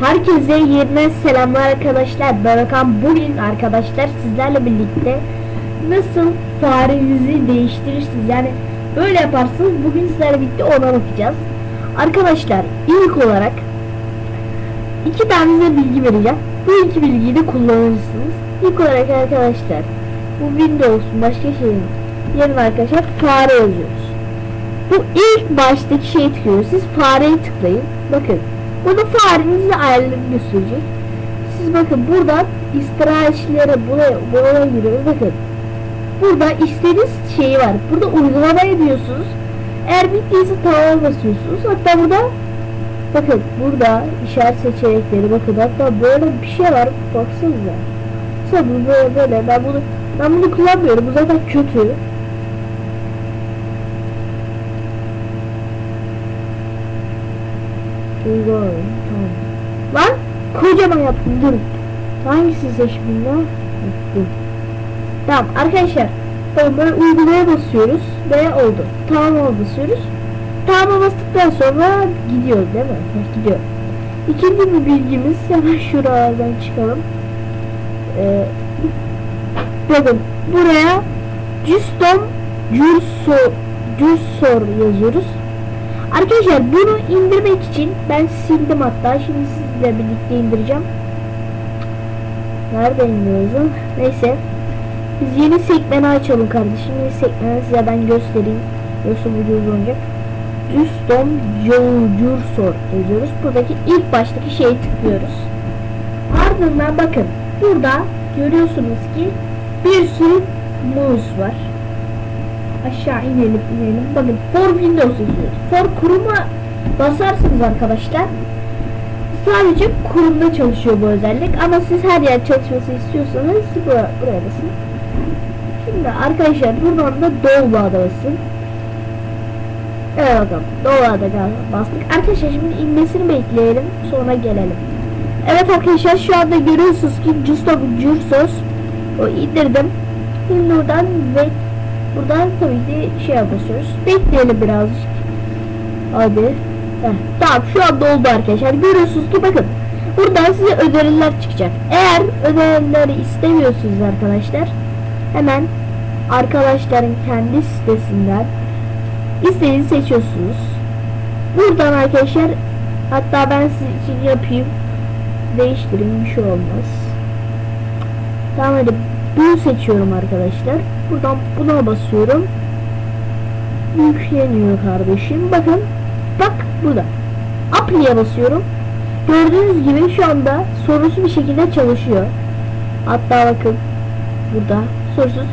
Herkese yeniden selamlar arkadaşlar. Ben Hakan. Bugün arkadaşlar sizlerle birlikte nasıl farenizi değiştirirsiniz. Yani böyle yaparsınız. Bugün sizlerle birlikte ona bakacağız. Arkadaşlar ilk olarak iki tane size bilgi vereceğim. Bu iki bilgiyi de kullanırsınız. İlk olarak arkadaşlar bu Windows'un başka şeyin yerine arkadaşlar fare yazıyoruz. Bu ilk baştaki şeyi tıklıyoruz. Siz fareyi tıklayın. Bakın. Burada farenizin ayarlarını gösterecek. Siz bakın buradan istirahatçilere buraya, buraya giriyoruz. Bakın. Burada istediğiniz şeyi var. Burada uygulamaya diyorsunuz. Eğer bittiyse tamam basıyorsunuz. Hatta burada bakın burada işaret seçenekleri bakın hatta böyle bir şey var. Baksanıza. Mesela böyle böyle ben bunu ben bunu kullanmıyorum. Bu zaten kötü. Uygulayın. Tamam. Lan kocaman yaptım durun. Hangisini seçmeyeyim ya? Dur. Tamam arkadaşlar. Tamam böyle uygulamaya basıyoruz ve oldu. Tamam'a basıyoruz. Tamam'a bastıktan sonra gidiyor değil mi? Heh, gidiyor. İkinci bir bilgimiz hemen şuralardan çıkalım. Ee, bakın buraya Custom Cursor Cursor yazıyoruz. Arkadaşlar bunu indirmek için ben sildim hatta şimdi sizle birlikte indireceğim. Nerede indiriyoruz? Neyse. Biz yeni sekmeni açalım kardeşim. Yeni sekmeni size ben göstereyim. Yoksa video uzun olacak. Custom Cursor yazıyoruz. Buradaki ilk baştaki şeyi tıklıyoruz. Ardından bakın burada görüyorsunuz ki bir sürü mouse var aşağı inelim inelim. Bakın for Windows yazıyor. For kuruma basarsınız arkadaşlar. Sadece kurumda çalışıyor bu özellik ama siz her yer çalışması istiyorsanız buraya, basın. Şimdi arkadaşlar buradan da Dolba'da basın. Evet bakalım Dolba'da galiba bastık. Arkadaşlar şimdi inmesini bekleyelim sonra gelelim. Evet arkadaşlar şu anda görüyorsunuz ki Justo Cursos o indirdim. Şimdi buradan ve Buradan tabii ki şey basıyoruz. Bekleyelim birazcık. Hadi. Heh, tamam şu an doldu arkadaşlar. Görüyorsunuz ki bakın. Buradan size öneriler çıkacak. Eğer önerileri istemiyorsunuz arkadaşlar. Hemen arkadaşların kendi sitesinden istediğinizi seçiyorsunuz. Buradan arkadaşlar hatta ben sizin için yapayım. Değiştireyim bir şey olmaz. Tamam hadi bunu seçiyorum arkadaşlar. Buradan buna basıyorum. Yükleniyor kardeşim. Bakın. Bak burada. Apple'ye basıyorum. Gördüğünüz gibi şu anda sorunsuz bir şekilde çalışıyor. Hatta bakın. Burada sorusuz.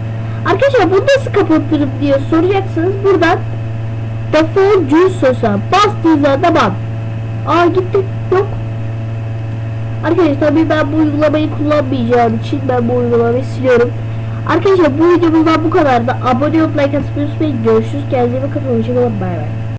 Arkadaşlar bu nasıl kapatırım diye soracaksınız. Buradan Default Juice'a bastığınızda da bak. Aa gitti. Yok. Arkadaşlar tabii ben bu uygulamayı kullanmayacağım için ben bu uygulamayı siliyorum. Arkadaşlar bu videomuzdan bu kadar da abone olup like atmayı unutmayın. Görüşürüz. Kendinize bakın. Hoşçakalın. Bay bay.